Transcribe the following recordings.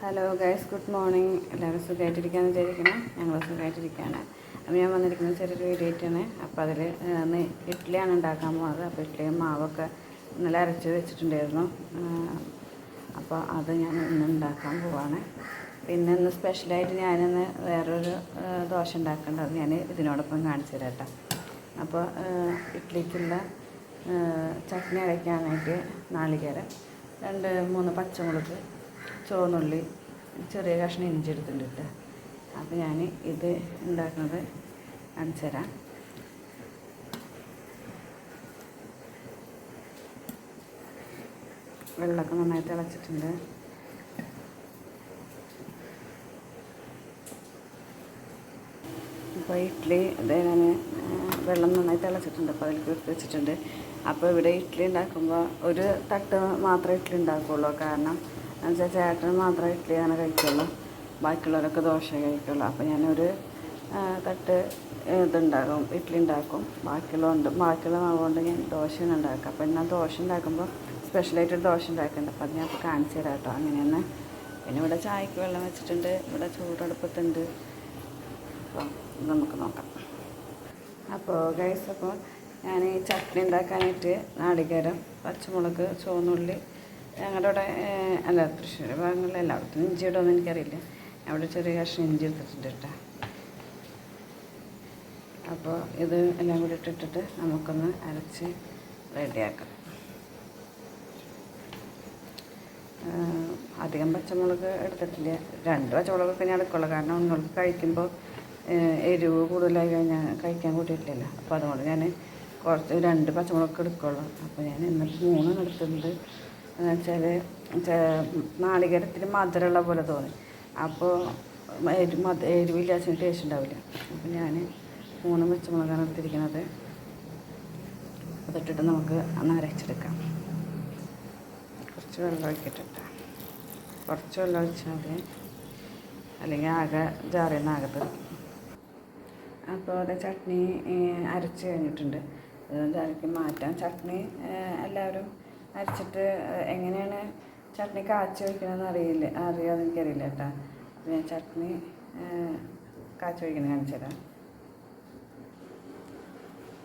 Hello guys good morning എല്ലാവരും സുഖമായിട്ടിരിക്കാന്ന് വിചാരിക്കണം ഞങ്ങൾ സുഖമായിട്ടിരിക്കുകയാണ് അപ്പം ഞാൻ വന്നിരിക്കുന്നത് ചെറിയൊരു വീഡിയോ ആയിട്ടാണ് അപ്പോൾ അതിൽ ഇന്ന് ഇഡ്ഡലിയാണ് ഉണ്ടാക്കാൻ പോകുന്നത് അപ്പോൾ ഇഡ്ഡലിയും മാവൊക്കെ ഇന്നലെ അരച്ച് വെച്ചിട്ടുണ്ടായിരുന്നു. അപ്പോൾ അത് ഞാൻ ഇന്ന് ഉണ്ടാക്കാൻ പോവാണ്. പിന്നെ ഇന്ന് സ്പെഷ്യലായിട്ട് ഞാനിന്ന് വേറൊരു ദോശ ഉണ്ടാക്കേണ്ടത് ഞാൻ ഇതിനോടൊപ്പം കാണിച്ചു തരാം അപ്പോൾ ഇഡ്ഡലിക്കുള്ള ചട്നി അരയ്ക്കാനായിട്ട് നാളികേരം രണ്ട് മൂന്ന് പച്ചമുളക് ചുവന്നുള്ളി ചെറിയ കഷ്ണം ഇഞ്ചി എടുത്തിട്ടുണ്ട് അപ്പോൾ ഞാൻ ഇത് ഉണ്ടാക്കുന്നത് കാണിച്ചു വെള്ളമൊക്കെ നന്നായി തിളച്ചിട്ടുണ്ട്. അപ്പോൾ ഇഡ്ഡലി അതേ ഞാൻ വെള്ളം നന്നായി തിളച്ചിട്ടുണ്ട്. അപ്പോൾ അതിലേക്ക് എടുത്ത് വെച്ചിട്ടുണ്ട്. അപ്പോൾ ഇവിടെ ഇഡ്ഡലി ഉണ്ടാക്കുമ്പോൾ ഒരു തട്ട് മാത്രമേ ഇഡ്ഡലി ഉണ്ടാക്കുകയുള്ളൂ കാരണം എന്നുവെച്ചാൽ ചേട്ടൻ മാത്രമേ ഇഡ്ഡലി അങ്ങനെ കഴിക്കുള്ളൂ. ബാക്കിയുള്ളവരൊക്കെ ദോശ കഴിക്കുള്ളൂ. അപ്പോൾ ഞാനൊരു തട്ട് ഇതുണ്ടാക്കും ഇഡ്ഡലി ഉണ്ടാക്കും. ബാക്കിയുള്ള ഉണ്ട് ബാക്കിയുള്ള മാവ് കൊണ്ട് ഞാൻ ദോശയാണ് ഉണ്ടാക്കുക അപ്പോൾ ഞാൻ ദോശ ഉണ്ടാക്കുമ്പോൾ സ്പെഷ്യലായിട്ട് ദോശ ഉണ്ടാക്കുന്നുണ്ട്. അപ്പോൾ അത് ഞാൻ അപ്പോൾ കാണിച്ചു തരാം കേട്ടോ. അങ്ങനെ തന്നെ പിന്നെ ഇവിടെ ചായക്ക് വെള്ളം വെച്ചിട്ടുണ്ട്. ഇവിടെ ചൂടടുപ്പത്തുണ്ട്. അപ്പോൾ നമുക്ക് നോക്കാം. അപ്പോൾ ഗൈസ് അപ്പോൾ ഞാൻ ഈ ചട്നി ഉണ്ടാക്കാനായിട്ട് നാളികേരം പച്ചമുളക് ചുവന്നുള്ളി ഞങ്ങളുടെ അല്ല തൃശ്ശൂർ ഭാഗങ്ങളിൽ എല്ലായിടത്തും ഇഞ്ചി ഇടുമെന്ന് എനിക്കറിയില്ല. അവിടെ ചെറിയ കഷ്ണം ഇഞ്ചി എടുത്തിട്ടുണ്ട് കേട്ടോ. അപ്പോൾ ഇത് എല്ലാം കൂടി ഇട്ടിട്ടിട്ട് നമുക്കൊന്ന് അരച്ച് റെഡിയാക്കാം. അധികം പച്ചമുളക് എടുത്തിട്ടില്ല. രണ്ട് പച്ചമുളകൊക്കെ ഞാൻ എടുക്കുള്ളൂ കാരണം ഒന്നുകൾക്ക് കഴിക്കുമ്പോൾ എരിവ് കൂടുതലായി കഴിഞ്ഞാൽ കഴിക്കാൻ കൂട്ടിയിട്ടില്ലല്ലോ. അപ്പോൾ അതുകൊണ്ട് ഞാൻ കുറച്ച് രണ്ട് പച്ചമുളക് എടുക്കുള്ളൂ. അപ്പോൾ ഞാൻ എന്നിട്ട് മൂന്ന് എടുത്തിട്ടുണ്ട്. എന്ന് വെച്ചാൽ നാളികേരത്തിന് മധുരമുള്ള പോലെ തോന്നി. അപ്പോൾ എരി മധു ടേസ്റ്റ് ഉണ്ടാവില്ല. അപ്പോൾ ഞാൻ മൂന്ന് പച്ചമുളകാണ് എടുത്തിരിക്കുന്നത്. അതിട്ടിട്ട് നമുക്ക് അന്ന് അരച്ചെടുക്കാം. കുറച്ച് വെള്ളം ഒഴിക്കട്ടെ കുറച്ച് വെള്ളം ഒഴിച്ചാൽ മതി. അല്ലെങ്കിൽ ആകെ ജാറിന്ന് ആകെ തെറിക്കും അപ്പോൾ അത് ചട്നി അരച്ച് കഴിഞ്ഞിട്ടുണ്ട്. അരക്കി മാറ്റാം. ചട്നി എല്ലാവരും അരച്ചിട്ട് എങ്ങനെയാണ് ചട്നി കാച്ചി വയ്ക്കണമെന്ന് അറിയില്ല അറിയാമെന്ന് എനിക്കറിയില്ല കേട്ടോ. ഞാൻ ചട്നി കാച്ചി വയ്ക്കണം കാണിച്ചു തരാം.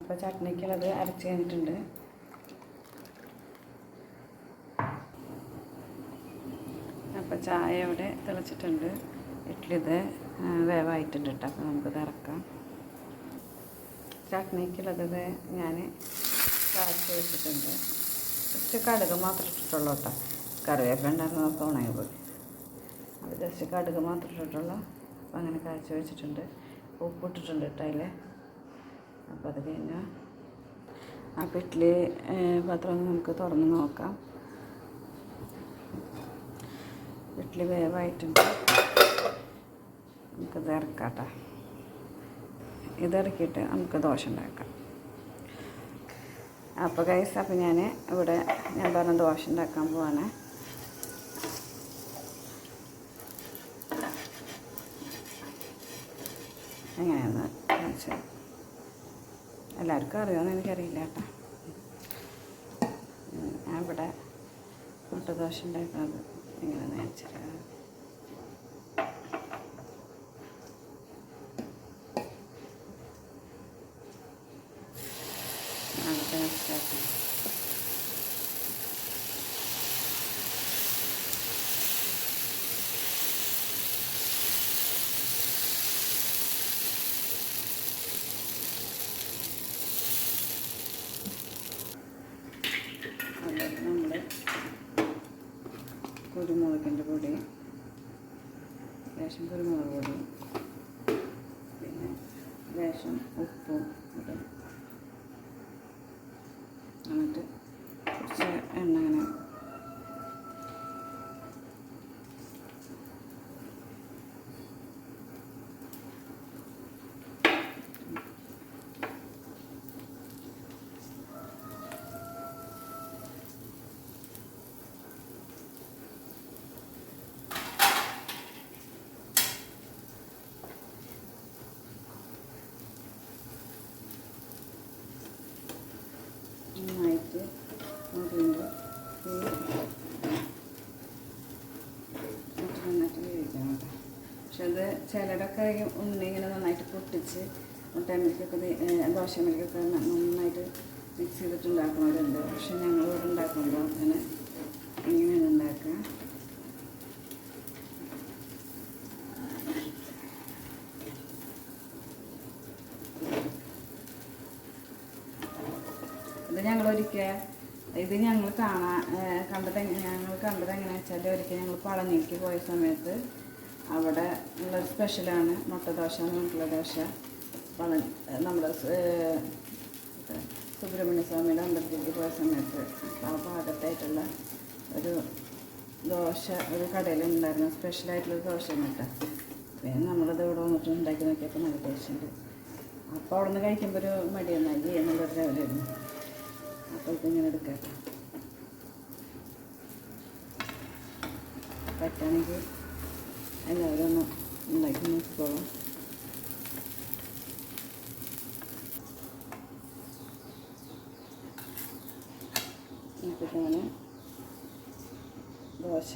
അപ്പോൾ ചട്നിക്കുള്ളത് അരച്ച് കഴിഞ്ഞിട്ടുണ്ട്. അപ്പോൾ ചായ ഇവിടെ തിളച്ചിട്ടുണ്ട്. ഇഡ്ഡലി ഇത് വേവായിട്ടുണ്ട് കേട്ടോ. അപ്പോൾ നമുക്കിത് ഇറക്കാം ചട്നിക്കുള്ളത് ഞാൻ കാച്ചി വെച്ചിട്ടുണ്ട്. ജസ്റ്റ് കടുക് മാത്രം ഇട്ടിട്ടുള്ളൂ കേട്ടോ. കറിവേപ്പില ഉണ്ടായിരുന്നതൊക്കെ ഉണങ്ങി പോയി. അത് ജസ്റ്റ് കടുക് മാത്രം ഇട്ടിട്ടുള്ളൂ. അപ്പോൾ അങ്ങനെ കാച്ചി വെച്ചിട്ടുണ്ട്. ഉപ്പ് ഇട്ടിട്ടുണ്ട് കേട്ടോ അതിൽ അപ്പോൾ അത് കഴിഞ്ഞാൽ അപ്പോൾ ഇഡ്ഡലി പാത്രം നമുക്ക് തുറന്ന് നോക്കാം. ഇഡ്ഡലി വേവായിട്ടുണ്ട്. നമുക്കത് ഇറക്കാം കേട്ടോ. ഇതിറക്കിയിട്ട് നമുക്ക് ദോശ ഉണ്ടാക്കാം. അപ്പോൾ ഗൈസ് അപ്പോൾ ഞാൻ ഇവിടെ ഞാൻ പറഞ്ഞ ദോശ ഉണ്ടാക്കാൻ പോവാണ്. എങ്ങനെയാന്ന് കാണിച്ചു എല്ലാവർക്കും അറിയുമെന്ന് എനിക്കറിയില്ല. കേട്ടോ ഞാൻ ഇവിടെ മുട്ടദോശ ഉണ്ടാക്കുന്നത് എങ്ങനെയാണെന്ന് കാണിച്ചു മനസ്സിലാക്കാം നമ്മൾ കുരുമുളകിന്റെ പൊടി ലേശം കുരുമുളക് പൊടി പിന്നെ ലേശം ഉപ്പും ഇടും എന്നിട്ട് അത് ചിലരൊക്കെ ഉണ്ണിങ്ങനെ നന്നായിട്ട് പൊട്ടിച്ച് ദോശ മിൽക്കൊക്കെ നന്നായിട്ട് മിക്സ് ചെയ്തിട്ട് ഉണ്ടാക്കുന്നവരുണ്ട് പക്ഷെ ഞങ്ങൾ ഇവിടെ ഉണ്ടാക്കുമ്പോൾ അങ്ങനെ ഇങ്ങനെയാണ് ഉണ്ടാക്കുക. ഇത് ഞങ്ങൾ ഒരിക്കൽ ഇത് ഞങ്ങൾ കാണാൻ കണ്ടത് ഞങ്ങൾ കണ്ടത് എങ്ങനെയാണെന്ന് വെച്ചാൽ ഒരിക്കൽ ഞങ്ങൾ പളനിക്ക് പോയ സമയത്ത് അവിടെ ഉള്ള സ്പെഷ്യലാണ് മുട്ട ദോശ. നമ്മുടെ സുബ്രഹ്മണ്യ സ്വാമിയുടെ അമ്പലത്തിലേക്ക് പോയ സമയത്ത് ആ ഭാഗത്തായിട്ടുള്ള ഒരു ദോശ ഒരു കടയിലുണ്ടായിരുന്നു സ്പെഷ്യലായിട്ടുള്ള ദോശ കേട്ടോ. പിന്നെ നമ്മളത് ഇവിടെ വന്നിട്ട് ഉണ്ടാക്കി നോക്കിയപ്പോൾ നല്ല ടേസ്റ്റുണ്ട് അപ്പോൾ അവിടെ നിന്ന് കഴിക്കുമ്പോൾ ഒരു മടിയൊന്നായി എന്നുള്ളൊരു ലെവലായിരുന്നു അപ്പോൾ ഇങ്ങനെ എടുക്കാം പറ്റുകയാണെങ്കിൽ എല്ലാവരും ഒന്ന് ഉണ്ടാക്കി നോക്കിക്കോളാം എന്നിട്ടാണ് ദോശ.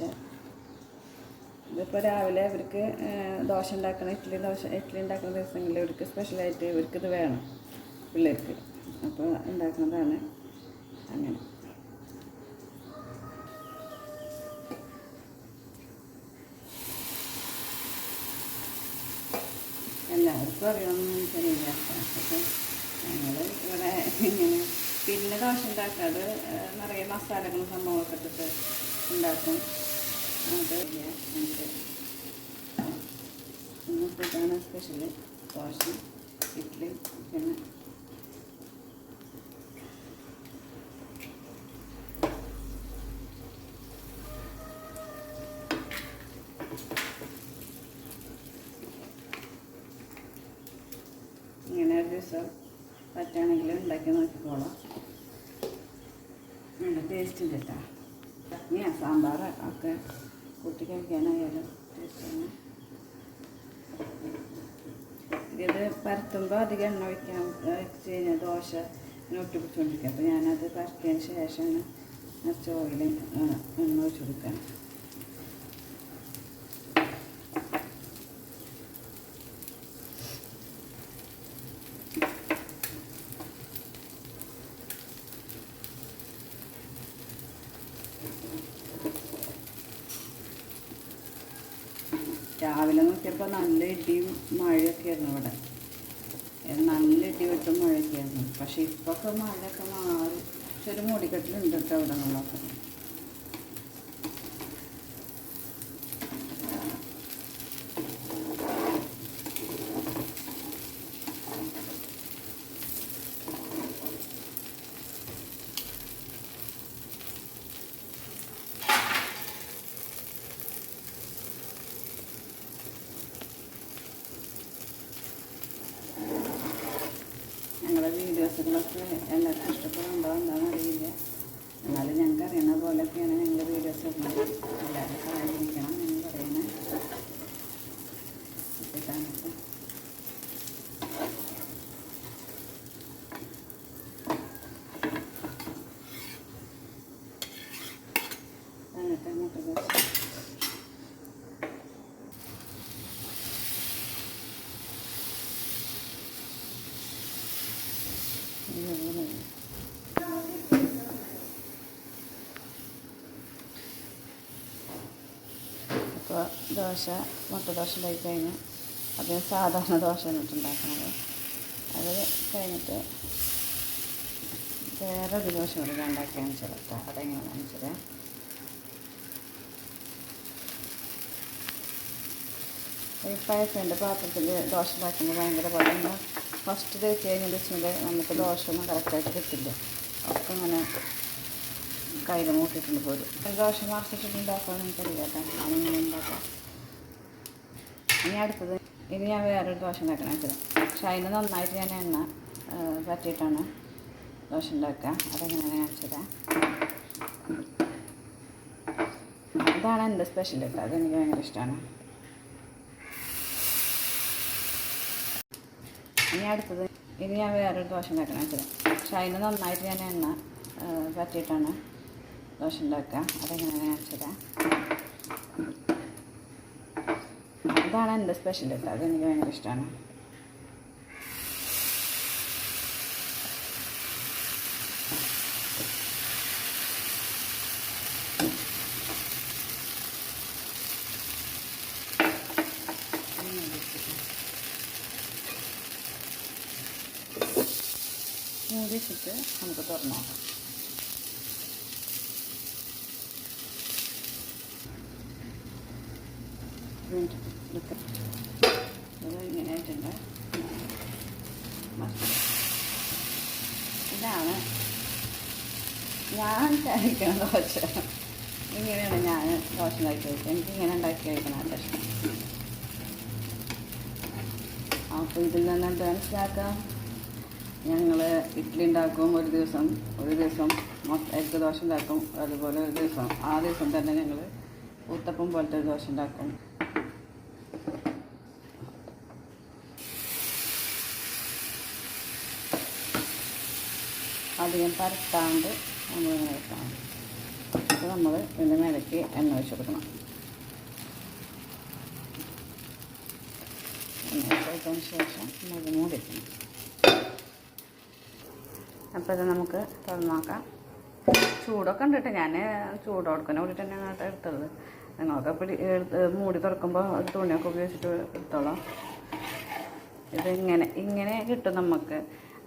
ഇതിപ്പോൾ രാവിലെ ഇവർക്ക് ദോശ ഉണ്ടാക്കണം ഇഡ്ഡലി ദോശ ഇഡ്ഡലി ഉണ്ടാക്കുന്ന ദിവസങ്ങളിൽ ഇവർക്ക് സ്പെഷ്യലായിട്ട് ഇവർക്ക് ഇത് വേണം. പിള്ളേർക്ക്. അപ്പോൾ ഉണ്ടാക്കുന്നതാണ്. അങ്ങനെ. അറിയാമെന്ന് എനിക്കറിയില്ല. അപ്പം ഞങ്ങൾ ഇവിടെ ഇങ്ങനെ പിന്നെ ദോശ ഏഹ്, നിറയെ മസാലകളും സംഭവമൊക്കെ ഇട്ടിട്ട് ഉണ്ടാക്കും. അത് നമുക്ക് ഫുഡാണ് സ്പെഷ്യൽ ദോശ ഇഡ്ഡലി പിന്നെ ഇങ്ങനെ ഒരു ദിവസം പറ്റുകയാണെങ്കിൽ ഉണ്ടാക്കി നോക്കിക്കോളാം. നല്ല ടേസ്റ്റ് ഉണ്ട് കേട്ടോ ചട്നിയാ സാമ്പാർ ഒക്കെ കൂട്ടി കഴിക്കാനായാലും ടേസ്റ്റാണ് ഇത് പരത്തുമ്പോൾ അധികം എണ്ണ വയ്ക്കാൻ വെച്ച് കഴിഞ്ഞാൽ ദോശ ഒട്ടിപ്പിച്ചുകൊണ്ടിരിക്കുക അപ്പോൾ ഞാനത് പരത്തിയതിന് ശേഷമാണ് ഓയിൽ എണ്ണ വെച്ച് കൊടുക്കാൻ രാവിലെ നോക്കിയപ്പോൾ നല്ല ഇടിയും മഴയൊക്കെ ആയിരുന്നു ഇവിടെ നല്ല ഇടി വെട്ടും മഴയൊക്കെ ആയിരുന്നു പക്ഷെ ഇപ്പോഴൊക്കെ മഴയൊക്കെ മാറി. പക്ഷെ ഒരു മൂടിക്കെട്ടിലുണ്ട് കേട്ടോ ഇവിടെ നിന്നൊക്കെ വീഡിയോസുകളൊക്കെ എല്ലാവർക്കും ഇഷ്ടപ്പെടുന്നുണ്ടോ എന്താണെന്ന് അറിയില്ല. എന്നാലും ഞങ്ങൾക്ക് അറിയുന്ന പോലെയൊക്കെയാണ് ഞങ്ങൾ വീഡിയോസ് ഇടുന്നത്. എല്ലാവരും സഹായിക്കണം എന്ന് പറയുന്നത്. ഇട്ടിട്ടാണൊക്കെ എന്നിട്ട് അങ്ങോട്ട് വെച്ച് അപ്പോൾ ദോശ മുട്ട ദോശ ഉണ്ടാക്കി കഴിഞ്ഞ്. അത് സാധാരണ ദോശ എന്നിട്ട് ഉണ്ടാക്കുന്നത്. അത് കഴിഞ്ഞിട്ട് വേറെ ഒരു ദോശ കൂടി ഞാൻ ഉണ്ടാക്കിയാണ് ചിലപ്പോൾ അതെങ്ങനെയാണെന്ന് കാണിച്ചത്? ഈ പഴത്തിന്റെ പാത്രത്തിൽ ദോശ ഉണ്ടാക്കുമ്പോൾ ഭയങ്കര പാടാണ്. ഫസ്റ്റ് തേച്ച് കഴിഞ്ഞെന്ന് വെച്ചാൽ നമുക്ക് ദോശ ഒന്നും കറക്റ്റായിട്ട് കിട്ടില്ല. ഒക്കെ ഇങ്ങനെ കയ്യിൽ മൂട്ടിട്ടുണ്ട് പോലും. ദോശ മറച്ചിട്ടുണ്ടാക്കാൻ എനിക്കറിയാം കേട്ടോ. ഞാനിങ്ങനെ ഉണ്ടാക്കാം ഇനി അടുത്തത് ഇനി ഞാൻ വേറൊരു ദോശ ഉണ്ടാക്കണം വെച്ചത് പക്ഷെ അതിന് നന്നായിട്ട് ഞാൻ എണ്ണ പറ്റിയിട്ടാണ് ദോശ ഉണ്ടാക്കുക. അതെങ്ങനെയാണ് കാണിച്ചത് ഇതാണ് എന്റെ സ്പെഷ്യൽ കേട്ടോ. അതെനിക്ക് ഭയങ്കര ഇഷ്ടമാണ്. ഇനി അടുത്തത് ഇനി ഞാൻ വേറൊരു ദോശ ഉണ്ടാക്കണം വെച്ചത് പക്ഷെ അതിന് നന്നായിട്ട് ഞാൻ എണ്ണ പറ്റിയിട്ടാണ് ദോശ ഉണ്ടാക്കുക. അതെങ്ങനെയാണ് കാണിച്ചത് അതാണ് എന്റെ സ്പെഷ്യൽ കേട്ടോ അതെനിക്ക് ഭയങ്കര ഇഷ്ടമാണ് മൂടി വെച്ചിട്ട് നമുക്ക് തുറന്നു നോക്കാം. ഇതൊക്കെ ഇത് ഇങ്ങനെ ആയിട്ടുണ്ട്. ഇതാണ്. ഞാൻ കഴിക്കണം ദോശ ഇങ്ങനെയാണ് ഞാൻ ദോശ ഉണ്ടാക്കി കഴിക്കുക എനിക്ക് ഇങ്ങനെ ഉണ്ടാക്കി കഴിക്കണം ഇഷ്ടം അപ്പോൾ ഇതിൽ നിന്ന് എന്താ മനസ്സിലാക്കാം. ഞങ്ങൾ ഇഡ്ഡലി ഉണ്ടാക്കും ഒരു ദിവസം ഒരു ദിവസം എഗ്ഗ് എഗ് ദോശ ഉണ്ടാക്കും അതുപോലെ ഒരു ദിവസം ആ ദിവസം തന്നെ ഞങ്ങൾ ഊത്തപ്പം പോലത്തെ ദോശ ഉണ്ടാക്കും അധികം പരത്താണ്ട് നമ്മൾ ഇങ്ങനെ വെക്കണം അപ്പോൾ നമ്മൾ ഇതിന്റെ മേലേക്ക് എണ്ണ വെച്ച് കൊടുക്കണം. എണ്ണ ഒഴിച്ചതിന് ശേഷം ഇത് മൂടി വെക്കണം. അപ്പോൾ ഇത് നമുക്ക് തുറന്നാക്കാം. നോക്കാം ചൂടൊക്കെ ഉണ്ടിട്ട് ഞാൻ ഞാൻ കൊടുക്കുന്ന കൂടിയിട്ട് തന്നെ അങ്ങോട്ട് എടുത്തത്. നിങ്ങളൊക്കെ പിടി മൂടി തുറക്കുമ്പോൾ തുണിയൊക്കെ ഉപയോഗിച്ചിട്ട് എടുത്തോളാം. ഇതിങ്ങനെ ഇങ്ങനെ കിട്ടും നമുക്ക്.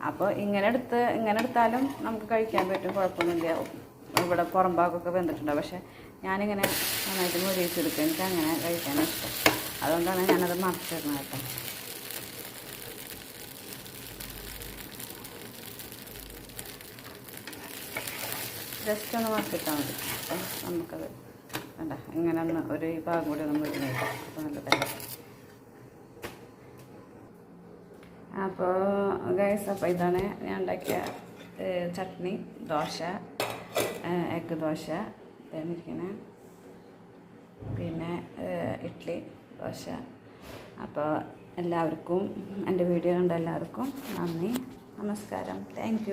അപ്പോൾ ഇങ്ങനെ എടുത്ത് ഇങ്ങനെ എടുത്താലും നമുക്ക് കഴിക്കാൻ പറ്റും കുഴപ്പമൊന്നുമില്ല. ഇവിടെ പുറം ഭാഗമൊക്കെ വെന്തിട്ടുണ്ട്. പക്ഷേ ഞാനിങ്ങനെ നന്നായിട്ട് മുരിയിച്ചെടുക്കുക എനിക്ക് അങ്ങനെ കഴിക്കാൻ ഇഷ്ടം. അതുകൊണ്ടാണ് ഞാനത് മറച്ചിരുന്നത് കേട്ടോ. ജസ്റ്റ് ഒന്ന് മറച്ചിട്ടാൽ മതി. അപ്പം നമുക്കത് വേണ്ട. ഇങ്ങനെ ഒന്ന് ഒരു ഭാഗം കൂടി ഒന്ന് മുരിഞ്ഞ് അപ്പോൾ നല്ല അപ്പോൾ ഗൈസ് അപ്പോൾ ഇതാണ് ഞാൻ ഉണ്ടാക്കിയ ചട്നി ദോശ എഗ് ദോശ ഇരിക്കണേ. പിന്നെ ഇഡ്ഡലി ദോശ. അപ്പോൾ എല്ലാവർക്കും എന്റെ വീഡിയോ കണ്ട എല്ലാവർക്കും നന്ദി നമസ്കാരം. താങ്ക്